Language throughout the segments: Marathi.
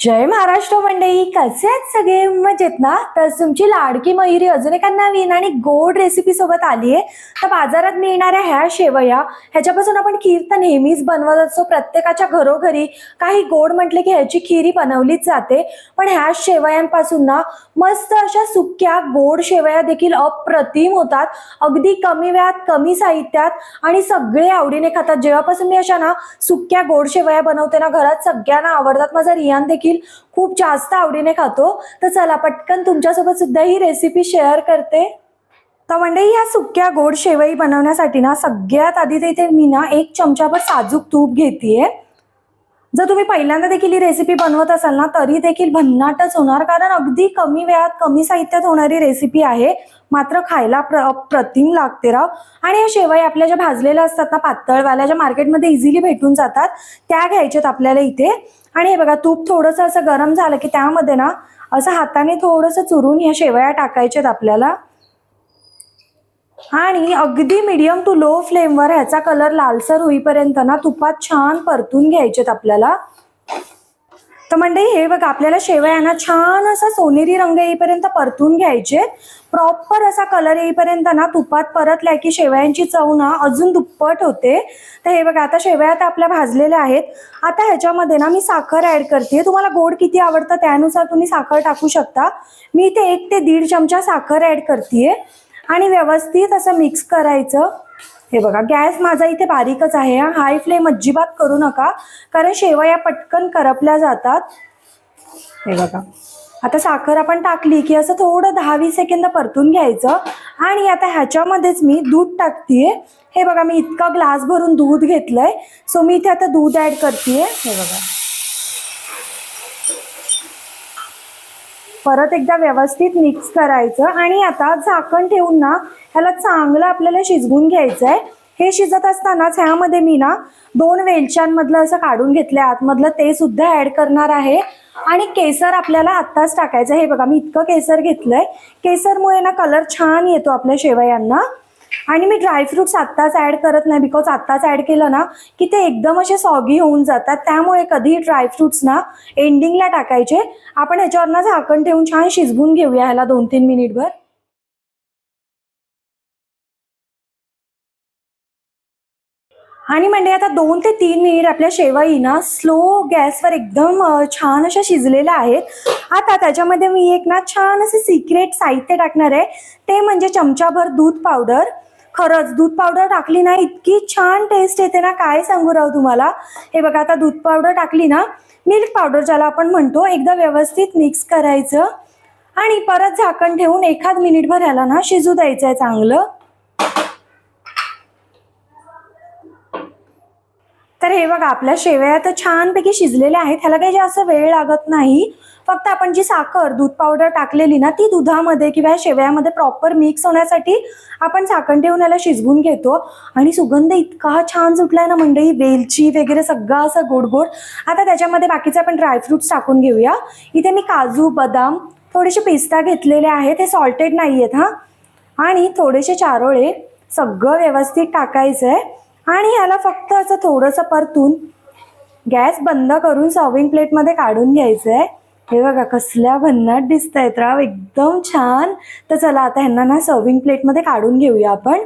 जय महाराष्ट्र मंडळी कसे आहेत सगळे? मजेत ना? तर तुमची लाडकी मयुरी अजून एका नवीन आणि गोड रेसिपी सोबत आली आहे तर बाजारात मिळणाऱ्या ह्या शेवया ह्याच्यापासून आपण खीर तर नेहमीच बनवत असतो. प्रत्येकाच्या घरोघरी काही गोड म्हटले की ह्याची खीरी बनवलीच जाते. पण ह्या शेवयांपासून ना मस्त अशा सुक्या गोड शेवया देखील अप्रतिम होतात. अगदी कमी वेळात कमी साहित्यात आणि सगळे आवडीने खातात. जेव्हापासून मी अशा ना सुक्या गोड शेवया बनवते ना घरात सगळ्यांना आवडतात. माझा रियान देखील खूप जास्त आवडीने खातो. तर चला पटकन तुमच्यासोबत सुद्धा ही रेसिपी शेअर करते. तर म्हणजे ह्या सुक्या गोड शेवई बनवण्यासाठी ना सगळ्यात आधी तर इथे मी ना एक चमचाभर साजूक तूप घेतेय. जर तुम्ही पहिल्यांदा देखील ही रेसिपी बनवत असाल ना तरी देखील भन्नाटच होणार कारण अगदी कमी वेळात कमी साहित्यात होणारी रेसिपी आहे. मात्र खायला प्र प्रतिम लागते राव. आणि या शेवई आपल्या ज्या भाजलेल्या असतात ना पातळवाल्या ज्या मार्केटमध्ये इझिली भेटून जातात त्या घ्यायच्यात आपल्याला इथे. आणि हे बघा तूप थोडंसं असं गरम झालं की त्यामध्ये ना असं हाताने थोडंसं चुरून ह्या शेवया टाकायच्यात आपल्याला. आणि अगदी मीडियम टू लो फ्लेमवर ह्याचा कलर लालसर होईपर्यंत ना तुपात छान परतून घ्यायचेत आपल्याला. तर मंडळी हे बघा आपल्याला शेवयांना छान असा सोनेरी रंग येईपर्यंत परतून घ्यायचे. प्रॉपर असा कलर येईपर्यंत ना तुपात परतल्या की शेवयांची चव ना अजून दुप्पट होते. तर हे बघा आता शेवया तर आपल्या भाजलेल्या आहेत. आता ह्याच्यामध्ये ना मी साखर ऍड करते. तुम्हाला गोड किती आवडतं त्यानुसार तुम्ही साखर टाकू शकता. मी इथे एक ते दीड चमचा साखर ऍड करते आणि व्यवस्थित असं मिक्स करायचं. हे बघा गॅस माझा इथे बारीकच आहे हाय फ्लेम अजिबात करू नका कारण शेवया पटकन करपल्या जातात. हे बघा. आता साखर आपण टाकली की असं थोडं दहा वीस सेकंद परतून घ्यायचं. आणि आता ह्याच्यामध्येच मी दूध टाकतीये. हे बघा मी इतका ग्लास भरून दूध घेतलंय. सो मी इथे आता दूध ऍड करतेय. हे बघा. परत एकदा व्यवस्थित मिक्स करायचं आणि आता झाकण ठेवून ना ह्याला चांगलं आपल्याला शिजवून घ्यायचं आहे हे शिजत असतानाच ह्यामध्ये मी ना दोन वेलच्यांमधलं असं काढून घेतलं आतमधलं ते सुद्धा ऍड करणार आहे. आणि केसर आपल्याला आत्ताच टाकायचं हे बघा मी इतकं केसर घेतलंय. केसरमुळे ना कलर छान येतो आपल्या शेवयांना. आणि मी ड्रायफ्रुट्स आत्ताच ऍड करत नाही बिकॉज आत्ताच ऍड केलं ना की ते एकदम असे सॉगी होऊन जातात. त्यामुळे कधी ड्रायफ्रुट्स ना एंडिंगला टाकायचे. आपण ह्याच्यावर ना झाकण ठेवून छान शिजवून घेऊया ह्याला दोन तीन मिनिटभर आणि म्हणजे आता दोन ते तीन मिनिट आपल्या शेवाई ना स्लो गॅसवर एकदम छान अशा शिजलेल्या आहेत. आता त्याच्यामध्ये मी एक ना छान असे सिक्रेट साहित्य टाकणार आहे. ते म्हणजे चमचाभर दूध पावडर खरंच दूध पावडर टाकली ना इतकी छान टेस्ट येते ना. काय सांगू राहू तुम्हाला? हे बघा आता दूध पावडर टाकली ना मिल्क पावडर ज्याला आपण म्हणतो एकदा व्यवस्थित मिक्स करायचं आणि परत झाकण ठेवून एखाद मिनिटभर ह्याला ना शिजू द्यायचं आहे चांगलं. तर हे बघा आपल्या शेवया तर छानपैकी शिजलेल्या आहेत. ह्याला काही जास्त वेळ लागत नाही. फक्त आपण जी साखर दूध पावडर टाकलेली ना ती दुधामध्ये किंवा शेवयामध्ये प्रॉपर मिक्स होण्यासाठी आपण झाकण ठेवून याला शिजवून घेतो. आणि सुगंध इतका छान सुटलाय ना मंडळी वेलची वगैरे सगळं असं गोड गोड आता त्याच्यामध्ये बाकीचे आपण ड्रायफ्रुट्स टाकून घेऊया. इथे मी काजू बदाम थोडेसे पिस्ता घेतलेले आहेत. हे सॉल्टेड नाही आहेत हां. आणि थोडेसे चारोळे सगळं व्यवस्थित टाकायचं आहे आणि याला फक्त असं थोडंसं परतून गॅस बंद करून सर्विंग प्लेटमध्ये काढून घ्यायचं आहे हे बघा कसल्या भन्नाट दिसत आहेत राव एकदम छान. तर चला आता ह्यांना ना सर्विंग प्लेटमध्ये काढून घेऊया आपण.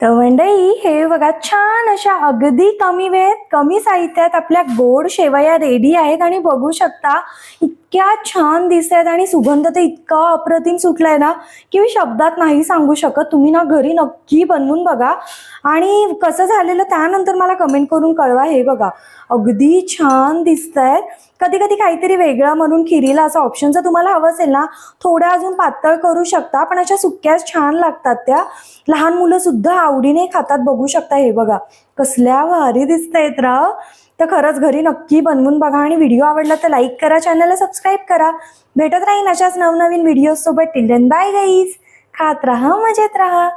तर मंडई हे बघा छान अशा अगदी कमी वेळेत कमी साहित्यात आपल्या गोड शेवया रेडी आहेत. आणि बघू शकता इतक्या छान दिसत आहेत आणि सुगंध तर इतका अप्रतिम सुटलाय ना की मी शब्दात नाही सांगू शकत. तुम्ही ना घरी नक्की बनवून बघा. आणि कसं झालेलं त्यानंतर मला कमेंट करून कळवा. हे बघा अगदी छान दिसत आहेत कधी कधी काहीतरी वेगळं म्हणून खिरीला असं ऑप्शन जर तुम्हाला हवं असेल ना थोड्या अजून पातळ करू शकता पण अशा सुक्याच छान लागतात त्या. लहान मुलं सुद्धा आवडीने खातात बघू शकता. हे बघा कसल्या भारी दिसत आहेत राव तर खरंच घरी नक्की बनवून बघा आणि व्हिडिओ आवडला तर लाईक करा चॅनलला सबस्क्राईब करा. भेटत राहीन अशाच नवनवीन व्हिडिओ सोबत. टिल बाय गाईज खात राहा मजेत राहा.